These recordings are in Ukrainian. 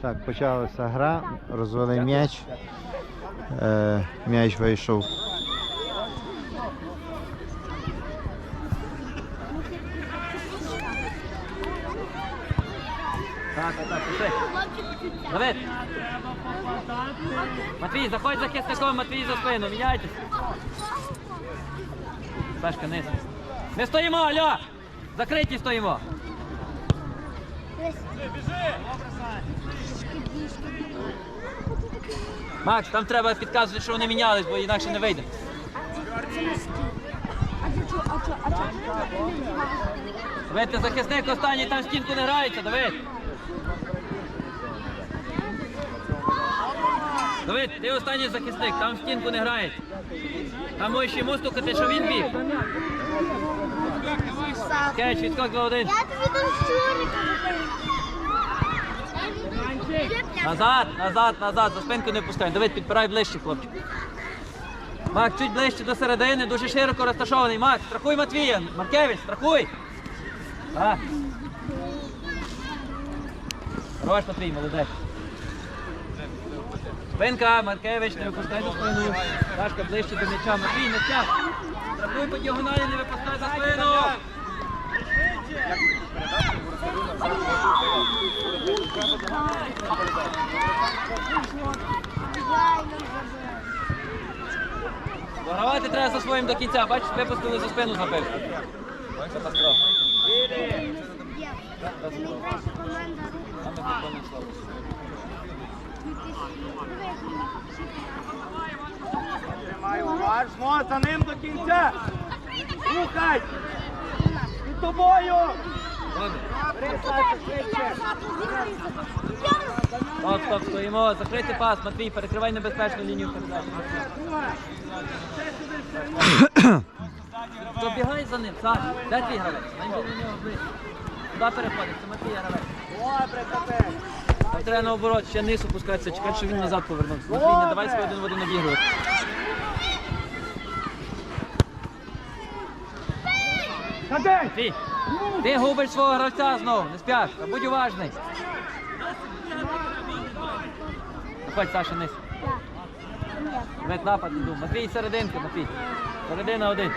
Так, почалася гра, розвели м'яч. Е, м'яч вийшов. Так, так, так, пішли. Давид. Матвій, заходь захисником, Матвій за спину, міняйтесь. Сашка, низ. Не стоїмо, алло! Закриті стоїмо. Макс, там треба підказувати, що вони мінялись, бо інакше не вийде. Ти захисник останній, там стінку не грається, Давид. Давид, ти останній захисник, там стінку не грається. Там можеш йому стукати, що він біг. Кетч, відскок 2-1. Я тобі дам щурика. Назад, назад, назад, за спинку не пускай. Давид, підпирай ближче, хлопчик. Мак, чуть ближче до середини, дуже широко розташований. Мак, страхуй Матвія. Маркевич, страхуй. Хорош, Матвій, молодець. Спинка, Маркевич, не випускай за спину. Сашка, ближче до м'яча. Матвій, не стяг. Страхуй по діагоналі, не випускай за спину. Програвати треба за своїм до кінця. Бачиш, випустили за спину забив. Катастрофа. Найкраща команда. Тримай уважно, за ним до кінця. Рухай! Під тобою! Стоп, стоп, стоїмо. Закритий пас, Матвій, перекривай небезпечну лінію передачі. Добігай за ним, Саш. Де твій гравець? Він до нього ближче. Куди переходить? Це Матвій гравець. Добре. Там треба наоборот, ще низ опускатися, чекати, щоб він назад повернувся. Матвій, не давай свій один в один обігрувати. Матвій, ти губиш свого гравця знову, не спяш, а будь уважний. Виходь, Саша, низ. Вид напад іду. Матвій серединка, Матвій. Середина один.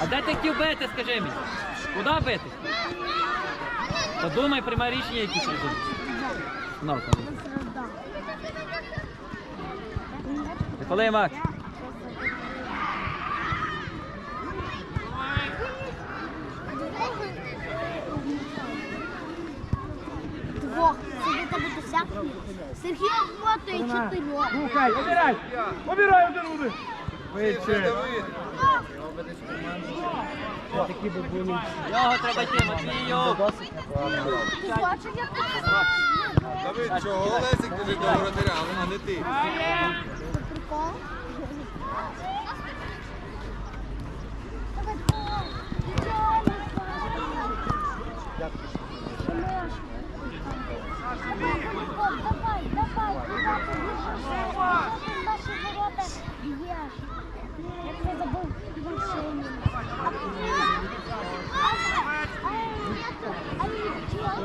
А де ти хотів бити, скажи мені? Куди бити? Подумай, приймай рішення якісь розумні. Ну, там. Коли, Макс? Двох. Тебе десятки. Сергій отмотує чотирьох. Рухай, обирай! Обирай один один! Швидше. Його треба йти, Матвію. Ти бачиш, як Давид, чого Олесик біжить до воротаря, а не ти? прикол? Давай, давай, наші ворота є. Як я забув машині.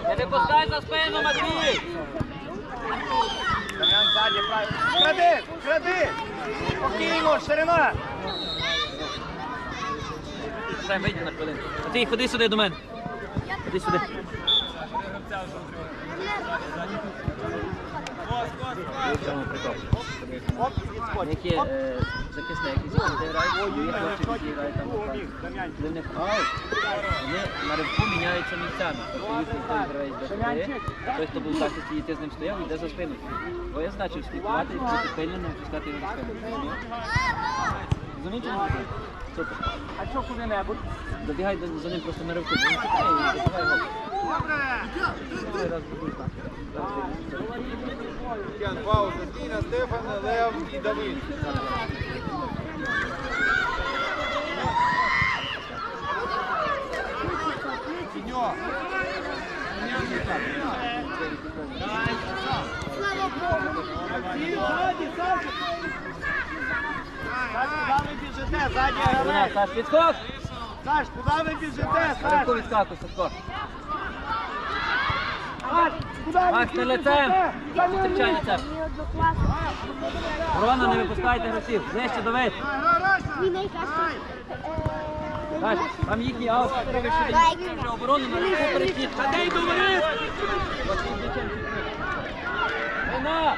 Не за спину, Матвій. Дам'ян ззаді, правильно. Кради, кради! Спокійно, ширина! Сай, вийди на хвилину. Матвій, ходи сюди до мене. Ходи сюди. Які е, на ривку міняються місцями. Тобто їхній той гравець де стоїть, той, хто був захисті, і ти з ним стояв, йде за спину. Твоє значить слідкувати і бути пильним, не впускати його на спину. Ні? Супер. А що куди-небудь? Добігай до- за ним просто на ривку, бо він тікає і забивай гол. Другий раз будуть так. Вийдемо. Пауза, Діна, Стефан, Лев і Давид. Сіньо. Слава Богу. Саш, куди ви біжите? Ззаді гравець! Саш, відскок! Саш, куди ви біжите? Саш! ривку відскакуй, Сашко. Саш, Макс, не лицем! Однокласник. Ворона, не випускайте гравців. Ближче до вид. Мій найкращий. е, Даш, там їхній аут. Ще оборону на ліву перехід. Та дай до воріт! Вина!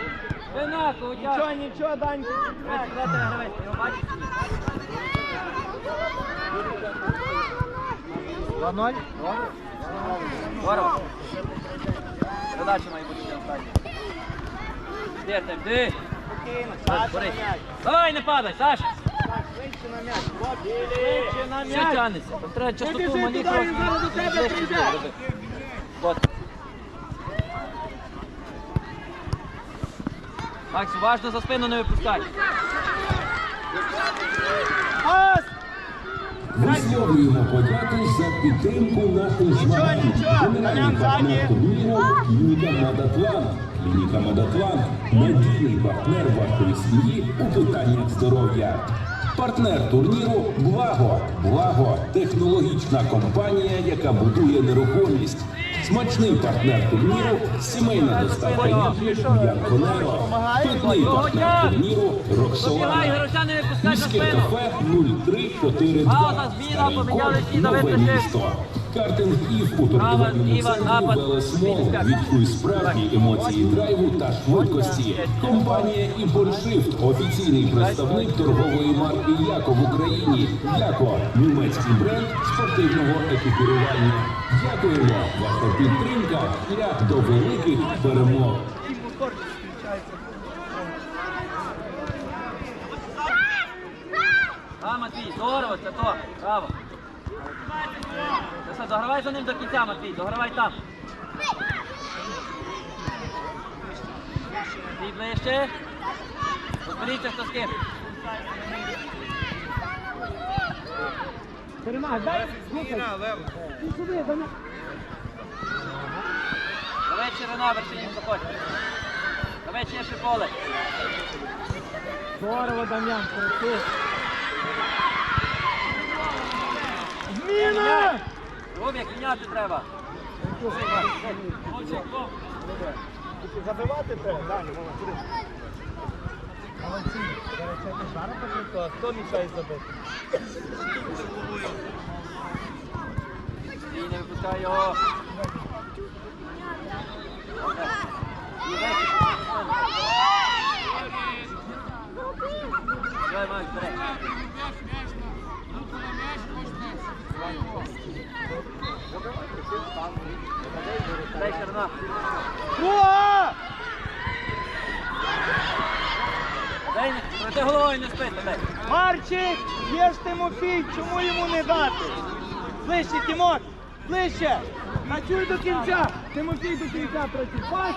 Вина, Нічого, Ковтяк! нічого, Данька. Гравець, куди ти гравець? Його бачиш? 2-0. Здорово. Задача має бути для останньої. Де ти? Де? Спокійно, Саш, Саша. Давай, не падай, Саш! Саш, швидше на м'яч. Швидше на Все тягнеться. Там треба частоту мені туди, він зараз до тебе прийде. От. Макс, уважно за спину не випускай. Пас! Висловлюємо подяку за підтримку наших змагань. Генеральний партнер турніру Клініка Мадатлан. Клініка Мадатлан надійний партнер вашої сім'ї у питаннях здоров'я. Партнер турніру Благо. Благо технологічна компанія, яка будує нерухомість. Смачний партнер турніру сімейна доставка напів Янконеро. Питний партнер турніру Роксолана. Міське кафе 0342. Старий нове місто. Картинг ІВ у Право, торгівельному центрі. Велесмол. Справжні емоції драйву та швидкості. Компанія «Імпоршифт» – офіційний представник торгової марки «Яко» в Україні. «Яко» – німецький бренд спортивного екіпірування. Дякуємо. Ваша підтримка – шлях до великих перемог. Догравай за ним до кінця, Матвій, догравай там. Матвій ближче. Розберіться, хто з ким. Перемагай, дай. Слухай. Ти сюди, до мене. Давай ширина, вершині заходь. Давай ширше поле. Здорово, Дам'ян, красиво. Зміна! Рубік, міняти треба. Забивати треба, Даня, мама, куди? Хто мішає забити? І не випускай його. І весь. Давай, Макс, бери. Дай ширина. Друга! Дай, не- головою не спити, дай. Марчик, є ж Тимофій, чому йому не дати? Ближче, Тимон, ближче! Працюй до кінця! Тимофій до кінця працюй. Пас!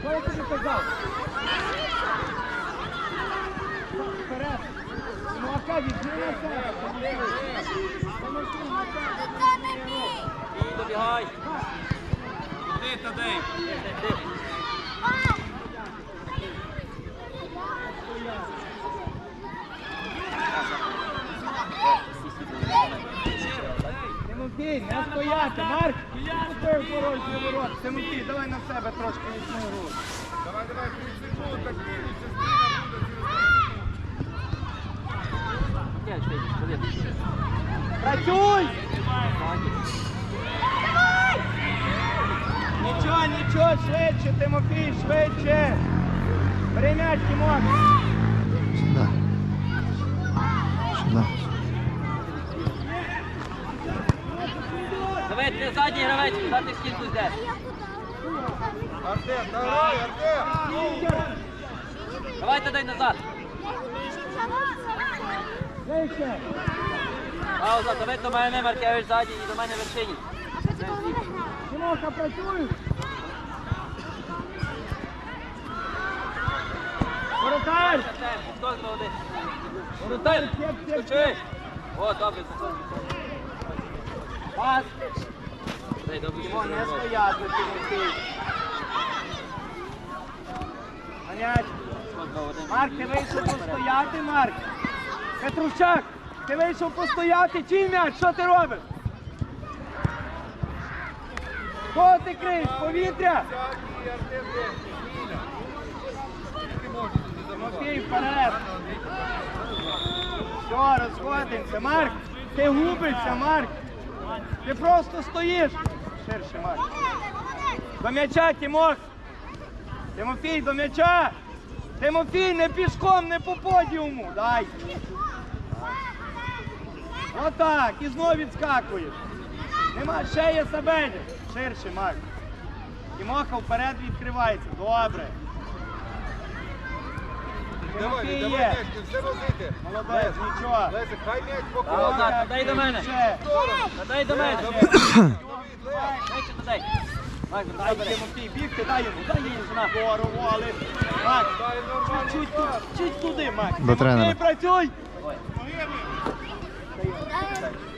Що я тобі казав? Вперед! Ну, Аркадій, на себе. Тимофій, на себе. Добігай. Іди, Тадей. Іди, Тимофій, не стояти! Марк! Пустив ворот, ворот! Тимофій, давай на себе трошки візьми руку. Давай, давай, 30 секунд, так швидше, швидше. Працюй! Нічого, нічого, швидше, Тимофій, швидше! Бери м'яч, Тимон! Ти задній гравець, куди ти стінку йдеш? Артем, давай, Артем. Давайте дай назад. Пауза, давай до мене Маркевич ззаді і до мене вершині. Тимоха, працюй! Воротар! Хто хто один? Воротар! О, добре, заходь. Пас! Тимон, не стояти, Тимофій! Ганять! Марк, ти вийшов постояти, Марк! Петрущак, ти вийшов постояти, чий м'яч, що ти робиш? Кого ти криєш? Повітря? Тимофій, вперед. Все, розходимося. Марк, ти губишся, Марк. Ти просто стоїш. Ширше, Марк. До м'яча, Тимох. Тимофій, до м'яча. Тимофій, не пішком, не по подіуму. Дай. Отак. І знов відскакуєш. Нема, ще є Сабель. Ширше, Марк. Тимоха вперед відкривається. Добре. Давай, Тимофій давай, є. все. Молодець, нічого. Лесик, хай м'яч поклав. дай до мене. Ще. Дай до мене. Дай, дай. Марк, Дай дай, Тимофій, бігти, дай йому, дай йому на здорово, але Макс, чуть, чуть туди, Макс. До тренера. Працюй.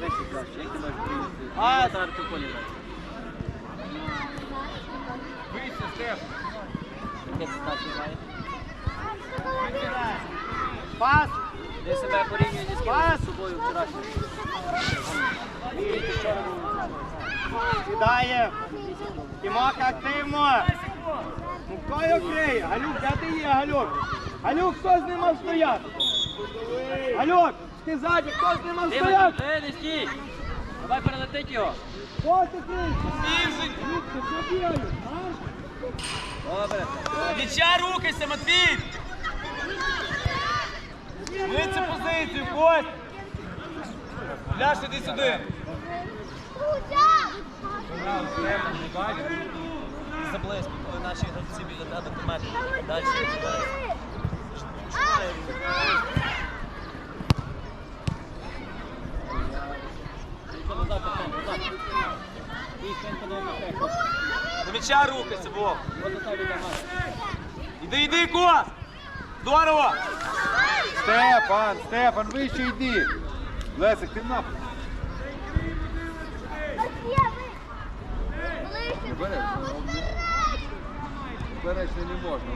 Десять краще. Як ти можеш приїхати? А, Зараз ти полі. Вийся, Стеф. Як ти старший грає? Пас, Ти себе порівнює зі собою вчорашнім. сідає. Тимоха, активно. Його криє? Галюк, де ти є, Галюк? Галюк, хто з ним мав стояти? Галюк, ти ззаді, хто з ним мав Ти стояти? Не стій! Давай перелетить його. Хто ти криєш? Галюк, ти що бігаєш, а? Добре. М'яча рухайся, Матвій! Ми позицію, Кость! Ляш, іди сюди! Заблизько, коли наші гравці біля тебе. Далі. До рухайся, Вов! Тебе йде Марк. Іди, іди, Кость! Здорово! Стефан, Стефан, вище йди. Лесик, ти нахуй. Беречне не можна.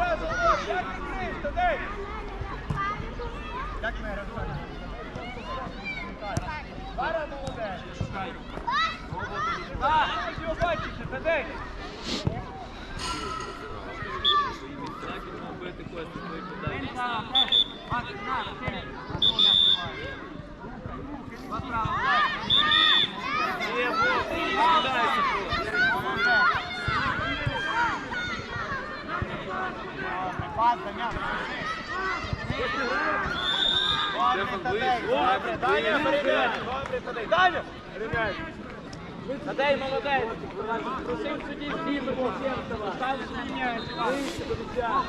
Так, його бачите, Тадей! Добре, Даня, перем'яч, добре, Тадей. Даня, перем'яч. Тадей, молодець. Просив судді всім всім ставити на м'яч. Вище до м'яча.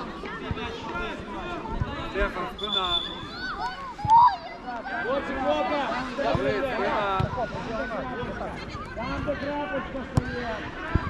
Стефан, спина. Хлопці, хлопа. Давид, спина. Там де крапочка стоїть.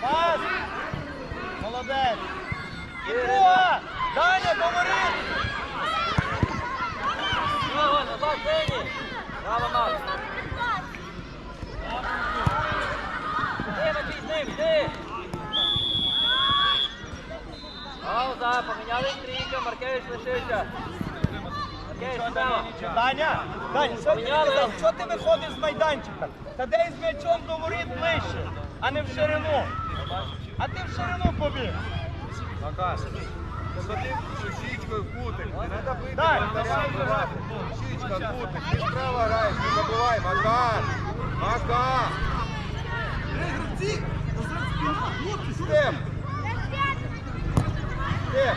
Пас! Молодець! Ідро! Даня, говори! Назад, Дені! Браво, Макс! Йди, Матвій, з ним, йди! Пауза, поміняли стрійка, Маркевич лишився. Даня, Даня, що ти сказав? Що ти виходиш з майданчика? Та дай з м'ячом до воріт ближче, а не в ширину. А ти в ширину побіг. Макар, посади щічкою в кутик. Треба бити вратаря. Кутик. Ти справа граєш, не забувай. Макар. Макар. Степ. Степ.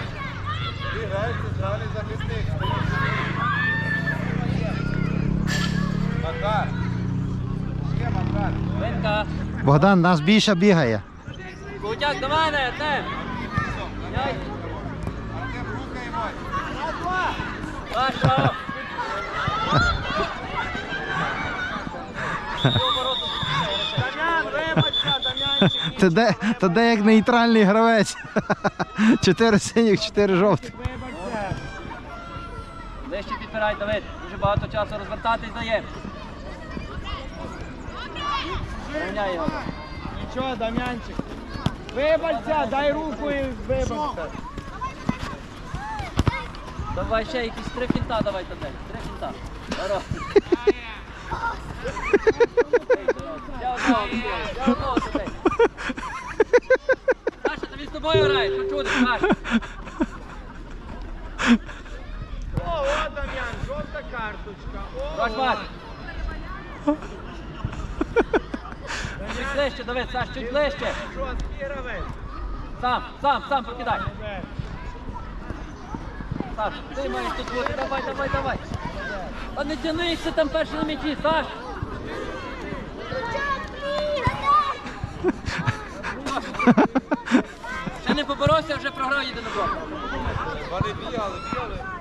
Ти граєш центральний захисник. Богдан, нас більше бігає. Крутяк до мене, Артем. Артем. Ти де, ти де як нейтральний гравець. Чотири синіх, чотири жовтих. Вибачся. Давид. Дуже багато часу розвертатись дає. Рівняй його. Нічого, Дам'янчик. Вибачся, дай руку і вибачся. Давай ще якісь три фінта давай туди. Три фінта. Здорово. Я одного. Я одного. Саша, тобі з тобою грає. Що чудиш, Саша? О, о, Дам'ян, мат. Чуть ближче, Давид, Саш, чуть ближче. Сам, сам, сам прокидай. Саш, ти маєш тут бути. Давай, давай, давай. А не тянися там перший на м'ячі, Саш. Ще не поборовся, вже програв єдиного блоку. Вони бігали, бігали.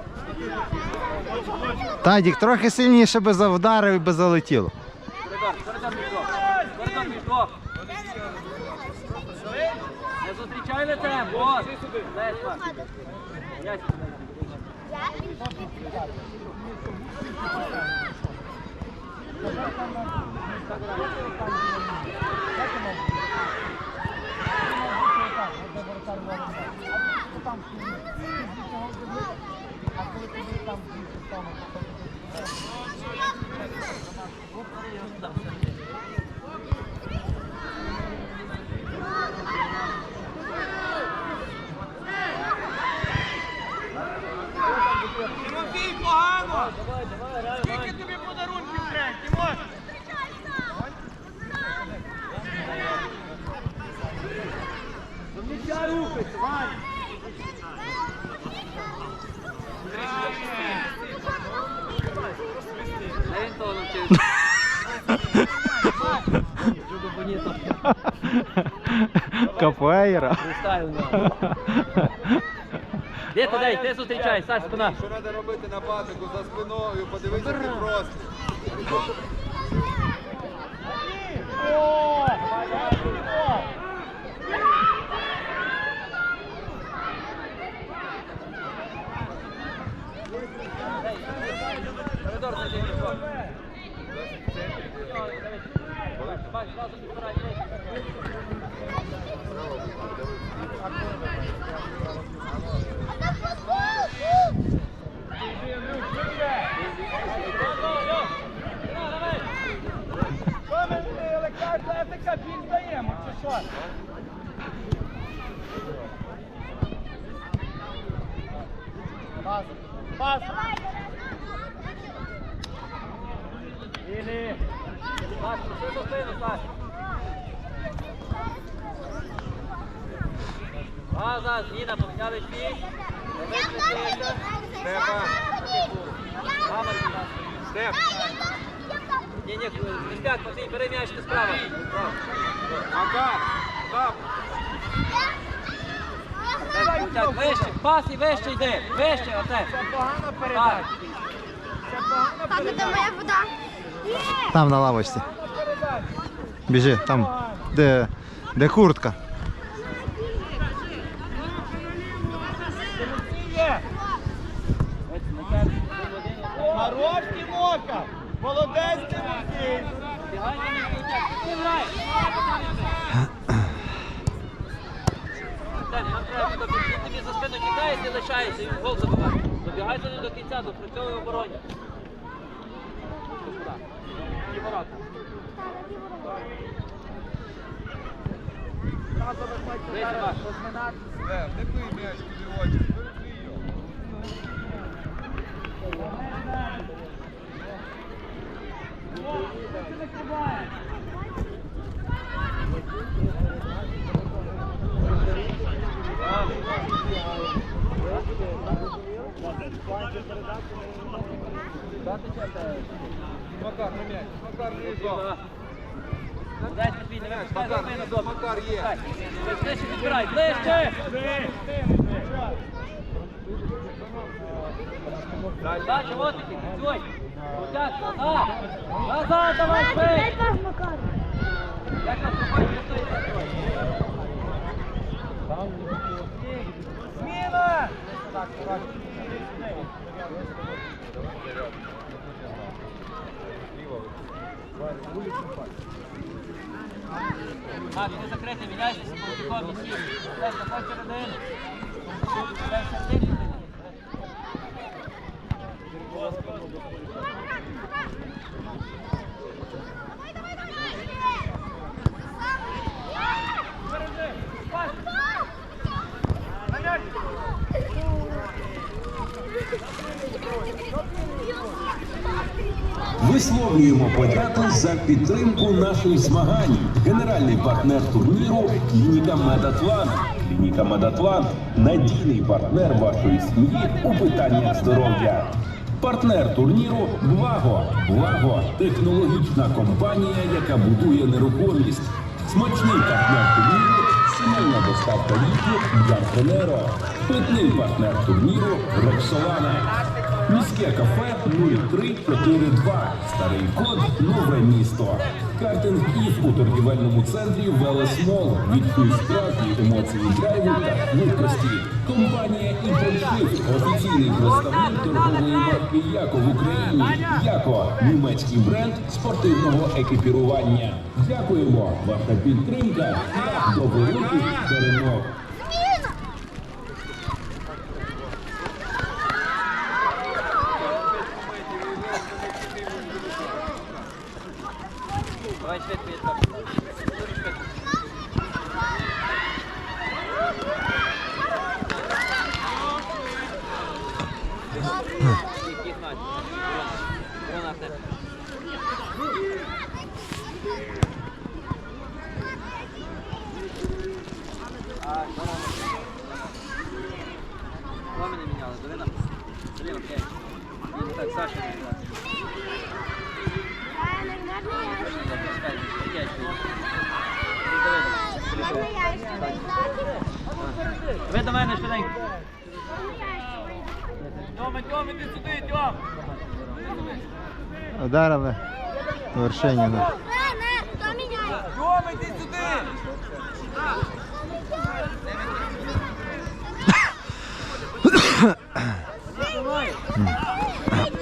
Тадік, трохи сильніше би завдарив і би залетіло. Не зустрічай лицем, вот. Лесь, Марк. Ясь. Тимофій, погано! Скільки тобі подарунків треба, Тимофій? Ну, М'яча рухайся, Ваня! Не він того навчився. Джудо Боніто. Нього. Де ти дай, ти зустрічай, Саш, спина. Що треба робити нападнику за спиною, подивися ти просто. О! О! Коридор зайди, Мішко. Бач, зразу підбирай, ближче. Що ми е, легка атлетика біль даємо, чи що? Пас, пас. Ілі. Саш, що за спину, Саш? База, зміна, поміняли стій. Давид лишився. Степан, Гамар, Степ, Ні, ні, Містяк, Матвій, бери м'яч, ти справа. Макар, Кап. Вище, пас і вище йди, вище, Артем. Це погана передача. Це погана Папа, це моя вода. Там на лавочці. Біжи, там, де, де куртка. Є. О, Хорош, Тимока. Молодець, Тимофій. Бігай, Крутяк, ти грай. Залишається, він гол забиває. Добігай за ним до кінця, до працьової обороні. І ворота. Бий м'яч куди очі. Перекрий його. Макар, на м'яч. Макар, не. Дай Матвій, не випускай за мене, добре. Макар є. Ближче підбирай, ближче! Дальше, вот таки, працюй! Крутяк, назад! Назад давай, Дай швидше! пас, Макар. Як нас проходить, що стоїть? Зміна! А, він закритий, міняйся, по місці. Дай, заходь середину. Дай середину. Висловлюємо подяку за підтримку наших змагань. Генеральний партнер турніру Клініка Медатлант. Клініка Медатлант надійний партнер вашої сім'ї у питаннях здоров'я. Партнер турніру Благо. Благо технологічна компанія, яка будує нерухомість. Смачний партнер турніру сімейна доставка ліків Ярконеро. Питний партнер турніру Роксолана. Міське кафе 0342. Старий код Нове місто. Картинг Ів у торгівельному центрі Велесмол. Відчуй справжні емоції драйву та швидкості. Компанія «Імпульшифт» – офіційний представник торгової марки Яко в Україні. Яко німецький бренд спортивного екіпірування. Дякуємо. Ваша підтримка до великих перемог. Давай швидко, я так. Дуже швидко. Їх, їх, Надь. Вона в тебе. А, вона. Два мене міняли, Давина. Зліва, п'ять. Ні, Так, Саша міняла. Запускай, п'ять. Ви до мене швиденько. Тьома, Тьома, іди сюди, Тьом. Ударили Вершиніна. Тьома, йди сюди!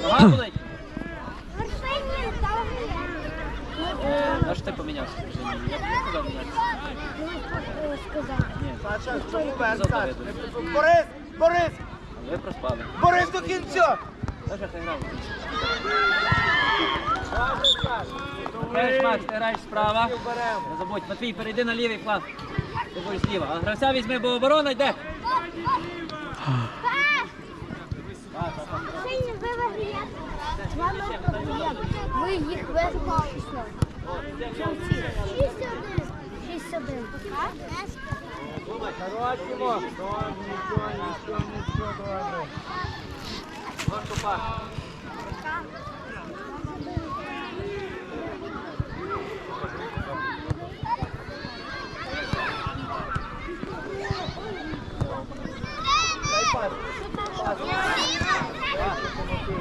Нога болить? Вершині, там міняє. А що ти помінявся? Я тобі сказав мінятися. Чому без Зато Саша? видно. Борис! Борис! ви проспали. Борис до кінця! Саша, ти грав. Граєш, Макс, ти граєш справа. Не забудь, Матвій, перейди на лівий фланг. Ти будеш зліва. А гравця візьми, бо оборона йде. Ви виграєте. Вам програєте. Ви їх виграєте. Шість один. Шість один. Хорош, Тимок! Нічого, нічого, нічого, давай. Ножку пас.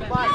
Пас!